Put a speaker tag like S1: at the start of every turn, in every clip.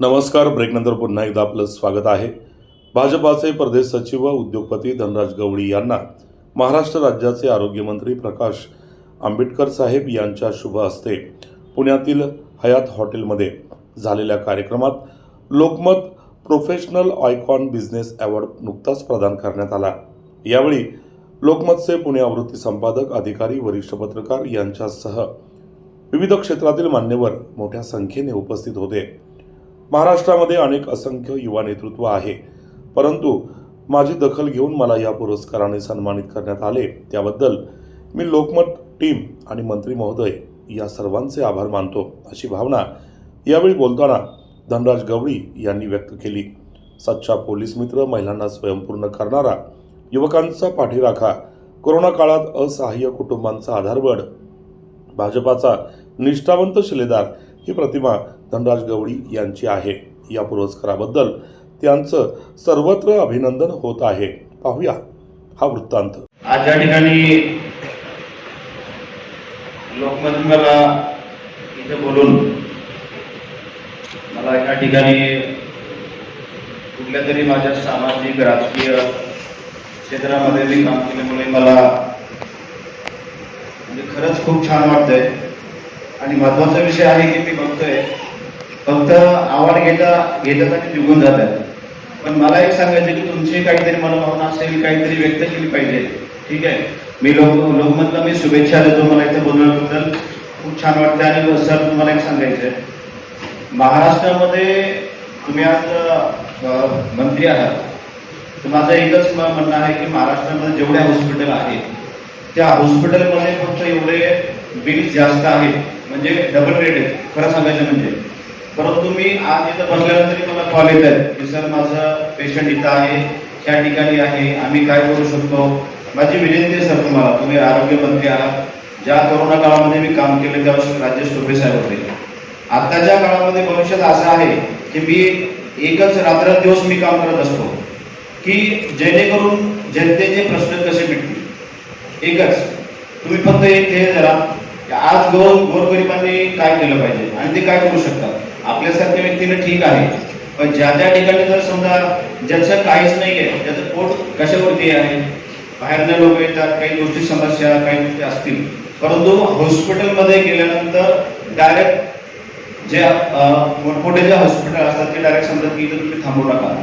S1: नमस्कार ब्रेकनंतर पुन्हा एकदा आपलं स्वागत आहे. भाजपाचे प्रदेश सचिव व उद्योगपती धनराज गवळी यांना महाराष्ट्र राज्याचे आरोग्यमंत्री प्रकाश आंबेडकर साहेब यांच्या शुभ हस्ते पुण्यातील हयात हॉटेलमध्ये झालेल्या कार्यक्रमात Lokmat professional icon business award नुकताच प्रदान करण्यात आला. यावेळी लोकमतचे पुणे आवृत्ती संपादक अधिकारी वरिष्ठ पत्रकार यांच्यासह विविध क्षेत्रातील मान्यवर मोठ्या संख्येने उपस्थित होते. महाराष्ट्रामध्ये अनेक असंख्य युवा नेतृत्व आहे. परंतु माझी दखल घेऊन मला या पुरस्काराने सन्मानित करण्यात आले. त्याबद्दल मी लोकमत टीम आणि मंत्री महोदय या सर्वांचे आभार मानतो अशी भावना यावेळी बोलताना धनराज गवळी यांनी व्यक्त केली. सच्चा पोलीस मित्र महिलांना स्वयंपूर्ण करणारा युवकांचा पाठीराखा कोरोना काळात असहाय्य कुटुंबांचा आधारवड भाजपाचा निष्ठावंत शिलेदार ही प्रतिमा धनराज गवळी यांची आहे. या पुरस्काराबद्दल त्यांचं सर्वत्र अभिनंदन होत आहे. पाहूया हा वृत्तांत.
S2: आज या ठिकाणी लोकमत मला इथे बोलून मला या ठिकाणी कुठल्या तरी माझ्या सामाजिक राजकीय क्षेत्रामध्ये मी काम केल्यामुळे मला म्हणजे खरंच खूप छान वाटतंय. आणि महत्त्वाचा विषय आहे की मी बघतोय फक्त आवड घेता घेतात आणि निघून जातात. पण मला एक सांगायचं की तुमची काहीतरी मनोभावना असेल काहीतरी व्यक्त केली पाहिजे. ठीक आहे? मी लोक लोकमतला मी शुभेच्छा देतो मला इथं बोलण्याबद्दल खूप छान वाटतं आणि सर तुम्हाला एक सांगायचं आहे. महाराष्ट्रामध्ये तुम्ही आज मंत्री आहात. तर माझं एकच म्हणणं आहे की महाराष्ट्रामध्ये जेवढे हॉस्पिटल आहेत त्या हॉस्पिटलमध्ये फक्त एवढे बिल जास्त आहेत. म्हणजे डबल रेट आहेत खरं सांगायचं म्हणजे. परंतु मी आज इथं बसल्यानंतर मला कॉल येत आहेत. की सर माझं पेशंट इथं आहे त्या ठिकाणी आहे आम्ही काय करू शकतो? माझी विनंती आहे सर तुम्हाला तुम्ही आरोग्यमंत्री आहात. ज्या कोरोना काळामध्ये मी काम केलं त्यावेळेस राजेश टोपे साहेब होते. आत्ताच्या काळामध्ये भविष्यात असं आहे की मी एकच रात्र दिवस मी काम करत असतो की जेणेकरून जनतेचे प्रश्न कसे मिटतील. एकच तुम्ही फक्त एक हे धरा. आज गोर गोरगरिबांनी काय केलं पाहिजे? आणि ते काय करू शकतात? आपल्यासारख्या व्यक्तीने ठीक आहे पण ज्या त्या ठिकाणी जर समजा ज्याचं काहीच नाही आहे त्याचं पोट कशावरती आहे? बाहेरनं लोक येतात काही गोष्टी समस्या काही गोष्टी असतील. परंतु हॉस्पिटलमध्ये गेल्यानंतर डायरेक्ट जे मोठमोठे जे हॉस्पिटल असतात ते डायरेक्ट समजा की इथं तुम्ही थांबू नका.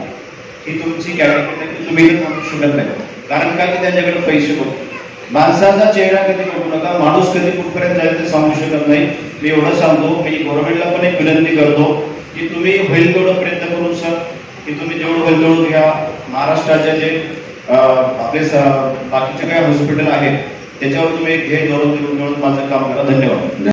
S2: ही तुमची गॅरंटी तुम्ही थांबू शकत नाही. कारण काय की त्यांच्याकडे पैसे होते. माणसाचा चेहरा कधी बघू नका माणूस कधी कुठपर्यंत जाईल ते सांगू शकत नाही. मी एवढं सांगतो मी गव्हर्नमेंटला पण एक विनंती करतो की तुम्ही होईल तेवढं प्रयत्न करून सर की तुम्ही जेवढं होईल तेवढं घ्या महाराष्ट्राचे जे आपले स- बाकीचे काही हॉस्पिटल आहेत त्याच्यावर तुम्ही एक हे गौरव देऊन देऊन माझं काम करा. धन्यवाद.